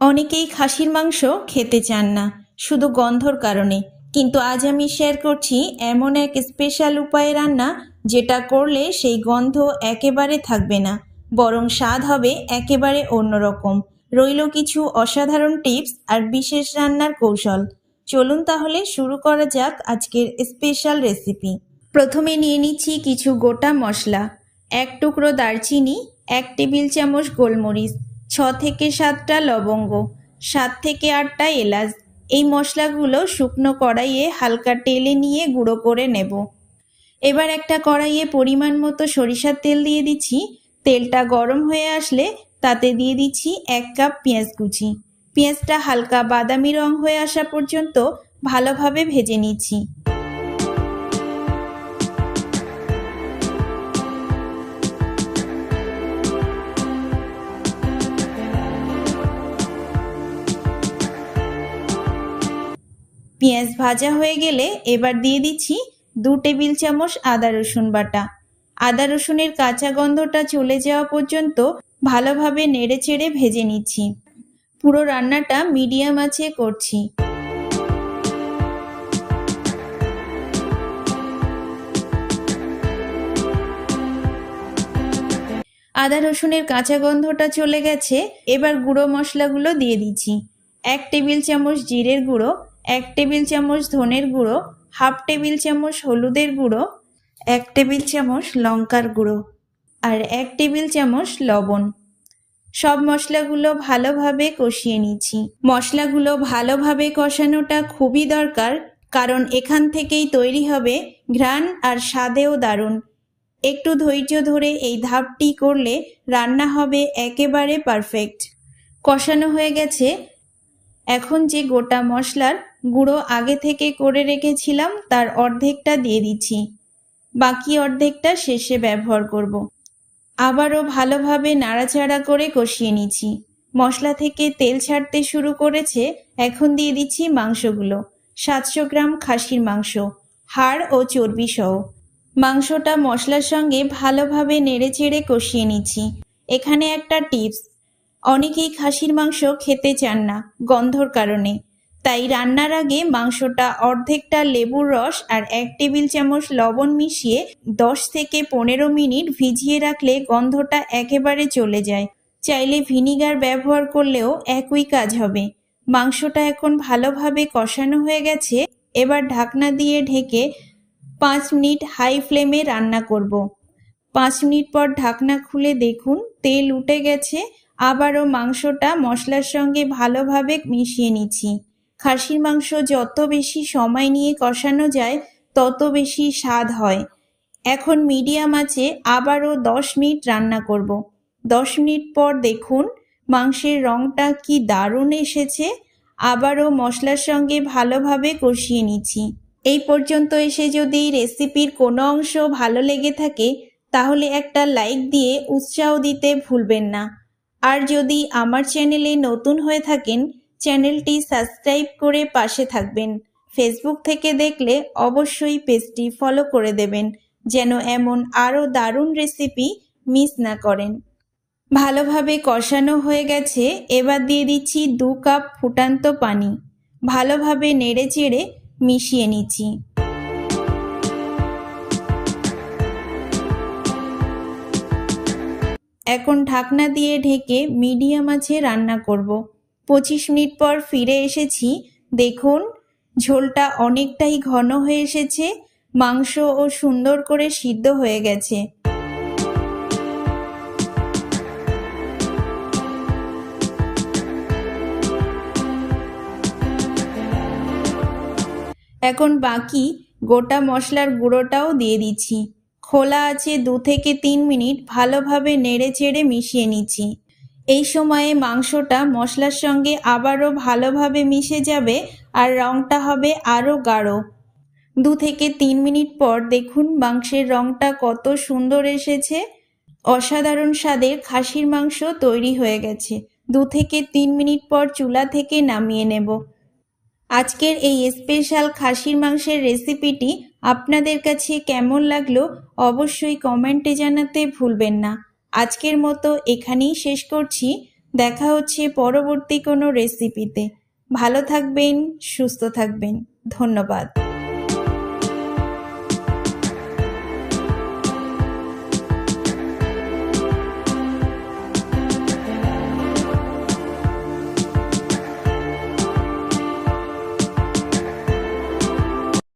অনেকেই খাসির মাংস খেতে চান না, শুধু গন্ধর কারণে। কিন্তু আজ আমি শেয়ার করছি এমন এক স্পেশাল উপায়ে রান্না যেটা করলে সেই গন্ধ একেবারে থাকবে না, বরং স্বাদ হবে একেবারে অন্যরকম। রইল কিছু অসাধারণ টিপস আর বিশেষ রান্নার কৌশল। চলুন তাহলে শুরু করা যাক আজকের স্পেশাল রেসিপি প্রথমে নিয়ে নিচ্ছি কিছু গোটা মশলা, এক টুকরো দারচিনি, এক টেবিল চামচ গোলমরিচ ছ থেকে সাতটা লবঙ্গ, সাত থেকে আটটা এলাচ। এই মশলাগুলো শুকনো কড়াইয়ে হালকা টেলে নিয়ে গুঁড়ো করে নেব। এবার একটা কড়াইয়ে পরিমাণ মতো সরিষার তেল দিয়ে দিচ্ছি। তেলটা গরম হয়ে আসলে তাতে দিয়ে দিচ্ছি এক কাপ পেঁয়াজ কুচি। পেঁয়াজটা হালকা বাদামি রং হয়ে আসা পর্যন্ত ভালোভাবে ভেজে নিচ্ছি। পেঁয়াজ ভাজা হয়ে গেলে এবার দিয়ে দিচ্ছি দু টেবিল চামচ আদা রসুন বাটা। আদা রসুনের কাঁচা গন্ধটা চলে যাওয়া পর্যন্ত ভালোভাবে নেড়ে চেড়ে ভেজে নিচ্ছি। পুরো রান্নাটা মিডিয়াম আঁচে করছি। আদা রসুনের কাঁচা গন্ধটা চলে গেছে, এবার গুঁড়ো মশলাগুলো দিয়ে দিচ্ছি। এক টেবিল চামচ জিরের গুঁড়ো এক টেবিল চামচ ধনের গুঁড়ো, হাফ টেবিল চামচ হলুদের গুঁড়ো, এক টেবিল চামচ লঙ্কার গুঁড়ো আর এক টেবিল চামচ লবণ। সব মশলাগুলো ভালোভাবে কষিয়ে নিচ্ছি মশলাগুলো ভালোভাবে কষানোটা খুবই দরকার, কারণ এখান থেকেই তৈরি হবে ঘ্রাণ আর স্বাদেও দারুণ। একটু ধৈর্য ধরে এই ধাপটি করলে রান্না হবে একেবারে পারফেক্ট। কষানো হয়ে গেছে। এখন যে গোটা মশলার গুঁড়ো আগে থেকে করে রেখেছিলাম, তার অর্ধেকটা দিয়ে দিচ্ছি। বাকি অর্ধেকটা শেষে ব্যবহার করব। আবারও ভালোভাবে নাড়াচাড়া করে কষিয়ে নিচ্ছি। মশলা থেকে তেল ছাড়তে শুরু করেছে, এখন দিয়ে দিচ্ছি মাংসগুলো। সাতশো গ্রাম খাসির মাংস, হাড় ও চর্বি সহ। মাংসটা মশলার সঙ্গে ভালোভাবে নেড়ে চেড়ে কষিয়ে নিচ্ছি। এখানে একটা টিপস, অনেকেই খাসির মাংস খেতে চান না, গন্ধর কারণে। তাই রান্নার আগে মাংসটা অর্ধেকটা লেবুর রস আর এক টেবিল চামচ লবণ মিশিয়ে দশ থেকে পনেরো মিনিট ভিজিয়ে রাখলে গন্ধটা একেবারে চলে যায়। চাইলে ভিনিগার ব্যবহার করলেও একই কাজ হবে। মাংসটা এখন ভালোভাবে কষানো হয়ে গেছে। এবার ঢাকনা দিয়ে ঢেকে পাঁচ মিনিট হাই ফ্লেমে রান্না করব। পাঁচ মিনিট পর ঢাকনা খুলে দেখুন, তেল উঠে গেছে। আবারও মাংসটা মশলার সঙ্গে ভালোভাবে মিশিয়ে নিচ্ছি। খাসির মাংস যত বেশি সময় নিয়ে কষানো যায়, তত বেশি স্বাদ হয়। এখন মিডিয়াম আছে, আবারও দশ মিনিট রান্না করব। দশ মিনিট পর দেখুন মাংসের রঙটা কি দারুণ এসেছে। আবারও মশলার সঙ্গে ভালোভাবে কষিয়ে নিচ্ছি। এই পর্যন্ত এসে যদি রেসিপির কোনো অংশ ভালো লেগে থাকে, তাহলে একটা লাইক দিয়ে উৎসাহ দিতে ভুলবেন না। আর যদি আমার চ্যানেলে নতুন হয়ে থাকেন চ্যানেলটি সাবস্ক্রাইব করে পাশে থাকবেন। ফেসবুক থেকে দেখলে অবশ্যই পেজটি ফলো করে দেবেন, যেন এমন আরও দারুণ রেসিপি মিস না করেন। ভালোভাবে কষানো হয়ে গেছে, এবার দিয়ে দিচ্ছি দু কাপ ফুটান্ত পানি। ভালোভাবে নেড়ে চেড়ে মিশিয়ে নিচ্ছি। এখন ঢাকনা দিয়ে ঢেকে মিডিয়াম আছে রান্না করব। পঁচিশ মিনিট পর ফিরে এসেছি। দেখুন, ঝোলটা অনেকটাই ঘন হয়ে এসেছে। মাংস ও সুন্দর করে সিদ্ধ হয়ে গেছে। এখন বাকি গোটা মশলার গুঁড়োটাও দিয়ে দিচ্ছি। খোলা আছে দু থেকে তিন মিনিট ভালোভাবে নেড়ে চেড়ে মিশিয়ে নিচ্ছি। এই সময়ে মাংসটা মশলার সঙ্গে আবারও ভালোভাবে মিশে যাবে আর রঙটা হবে আরও গাঢ়। দু থেকে তিন মিনিট পর দেখুন মাংসের রঙটা কত সুন্দর এসেছে। অসাধারণ স্বাদের খাসির মাংস তৈরি হয়ে গেছে। দু থেকে তিন মিনিট পর চুলা থেকে নামিয়ে নেব। আজকের এই স্পেশাল খাসির মাংসের রেসিপিটি আপনাদের কাছে কেমন লাগল অবশ্যই কমেন্টে জানাতে ভুলবেন না। আজকের মতো এখানেই শেষ করছি। দেখা হচ্ছে পরবর্তী কোনো রেসিপিতে ভালো থাকবেন, সুস্থ থাকবেন। ধন্যবাদ।